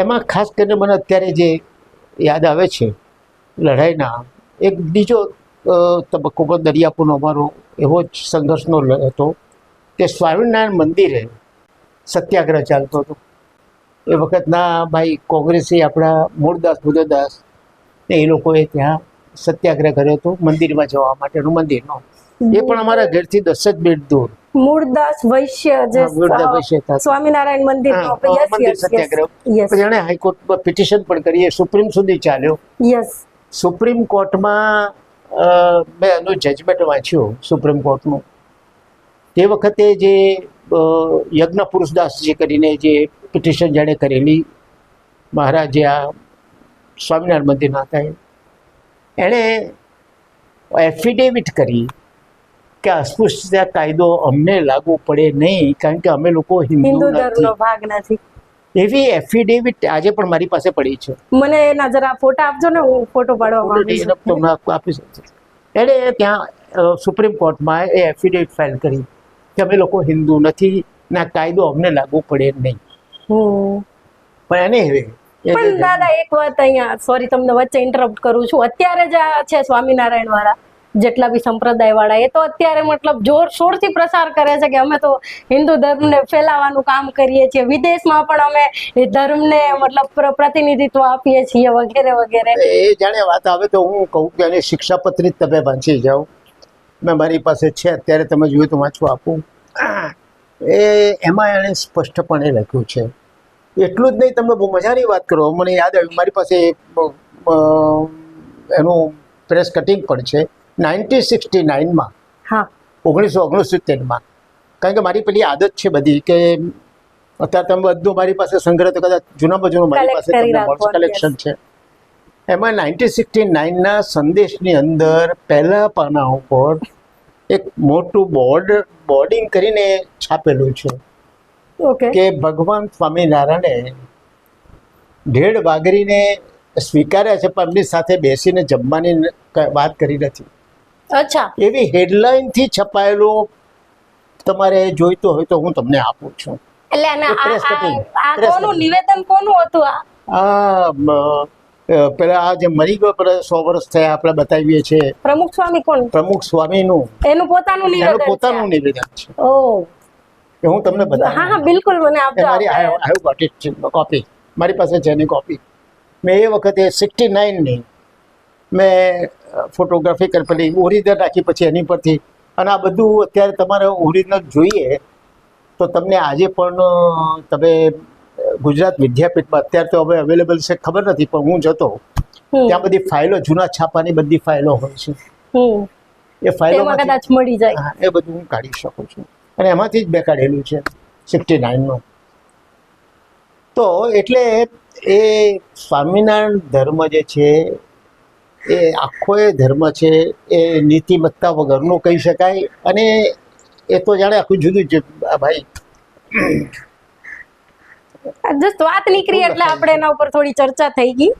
એમાં ખાસ કરીને મને અત્યારે જે યાદ આવે છે, લડાઈના, એક બીજો તબક્કો પણ દરિયાપુરનો અમારો એવો જ સંઘર્ષનો હતો કે સ્વામિનારાયણ મંદિરે સત્યાગ્રહ ચાલતો હતો. એ વખતના ભાઈ કોંગ્રેસી આપણા મૂળદાસ બુદ્ધદાસ એ લોકોએ ત્યાં સત્યાગ્રહ કર્યો હતો મંદિરમાં જવા માટેનું મંદિરનો. એ પણ અમારા ઘરથી દસ જ મિનિટ દૂર. મૂળદાસ વૈશ્ય જે હા, મૂળદાસ વૈશ્ય હતા. સ્વામિનારાયણ મંદિર મંદિર સત્યાગ્રહ. યસ હાઈકોર્ટમાં પિટિશન પણ કરી સુપ્રીમ સુધી ચાલ્યો. યસ સુપ્રીમ કોર્ટમાં મેં એનું જજમેન્ટ વાંચ્યું સુપ્રીમ કોર્ટનું. તે વખતે જે યજ્ઞ પુરુષદાસજી કરીને જે પિટિશન જેણે કરેલી મહારાજ આ સ્વામિનારાયણ મંદિરના હતા એણે એફિડેવિટ કરી કે અસ્પૃશ્યતા કાયદો અમને લાગુ પડે નહીં કારણ કે અમે લોકો હિન્દુ ધર્મનો ભાગ નથી. એવી એફિડેવિટ આજે પણ મારી પાસે પડી છે. મને એના જરા ફોટા આપજો ને હું ફોટો પાડવા માંગુ છું. તમને આપી શકું એટલે ત્યાં સુપ્રીમ કોર્ટમાં એ એફિડેવિટ ફાઇલ કરી કે અમે લોકો હિન્દુ નથી ના કાયદો અમને લાગુ પડે નહીં. પણ એને હવે પણ દાદા એક વાત અહીંયા સોરી તમને વચ્ચે ઇન્ટરપ્ટ કરું છું. અત્યારે જ છે સ્વામિનારાયણ વાળા જેટલા બી સંપ્રદાય વાળા એ તો અત્યારે મતલબ જોર શોરથી પ્રસાર કરે છે કે અમે તો હિન્દુ ધર્મને ફેલાવાનું કામ કરીએ છીએ. વિદેશમાં પણ અમે ધર્મને મતલબ પ્ર- પ્રતિનિધિત્વ આપીએ છીએ વગેરે વગેરે. એ જાણે વાત આવે તો હું કહું કે એને શિક્ષાપત્રી જ તમે વાંચી જાઓ. મેં મારી પાસે છે, અત્યારે તમે જોયું તો વાંચવા આપું. એ એમાં એણે સ્પષ્ટપણે લખ્યું છે. એટલું જ નહીં તમને બહુ મજાની વાત કરો. મને યાદ આવ્યું, મારી પાસે એનું પ્રેસ કટિંગ પણ છે. નાઇન્ટીન સિક્સટી નાઇનમાં હા. ઓગણીસો ઓગણસિત્તેરમાં. કારણ કે મારી પેલી આદત છે બધી કે અત્યારે તમે બધું મારી પાસે સંગ્રહ તો કદાચ જૂનામાં જૂનું મારી પાસે તમને કલેક્શન છે. એમાં નાઇન્ટીન સિક્સટી નાઇનના સંદેશની અંદર પહેલા પાના ઉપર એક મોટું બોર્ડ બોર્ડિંગ કરીને છાપેલું છે. કે ભગવાન સ્વામિનારાયણે ઢેડ વાગરીને સ્વીકાર્યા છે પણ એમની સાથે બેસીને જમવાની વાત કરી નથી. અચ્છા. એવી હેડલાઇનથી છપાયેલું તમારે જોઈતો હોય તો હું તમને આપું છું. એટલે આ- કોનું નિવેદન કોનું હતું આ? પેલા આ જે મરી ગયો સો વર્ષ થયા આપણે બતાવીએ છીએ. પ્રમુખ સ્વામી કોણ? પ્રમુખ સ્વામીનું. એનું પોતાનું એનું નિવેદન પોતાનું નિવેદન છે. ઓ. હું તમને હા બતાવું. હા બિલકુલ મને આપજો મારી I have got it copy મારી પાસે છે એની કોપી મેં એ વખતે સિક્સટી નાઇનની મેં ફોટોગ્રાફી કરી પેલી ઓરિજિનલ રાખી પછી એની પરથી. અને આ બધું અત્યારે તમારે ઓરિજિનલ જોઈએ. તો તમને આજે પણ તમે ગુજરાત વિદ્યાપીઠમાં અત્યારે તો હવે અવેલેબલ છે ખબર નથી પણ હું જતો ત્યાં બધી ફાઇલો જૂના છાપાની બધી ફાઇલો હોય છે. એ ફાઇલો કદાચ મળી જાય. એ બધું હું કાઢી શકું છું. અને એમાંથી જ બે કાઢેલું છે સિક્સટી નાઇનનું તો એટલે એ સ્વામિનારાયણ ધર્મ જે છે એ આખો એ ધર્મ છે એ નીતિમત્તા વગરનો કહી શકાય. અને એ તો જાણે આખું જુદું જ ભાઈ. જસ્ટ વાત નીકળી એટલે આપણે એના ઉપર થોડી ચર્ચા થઈ ગઈ.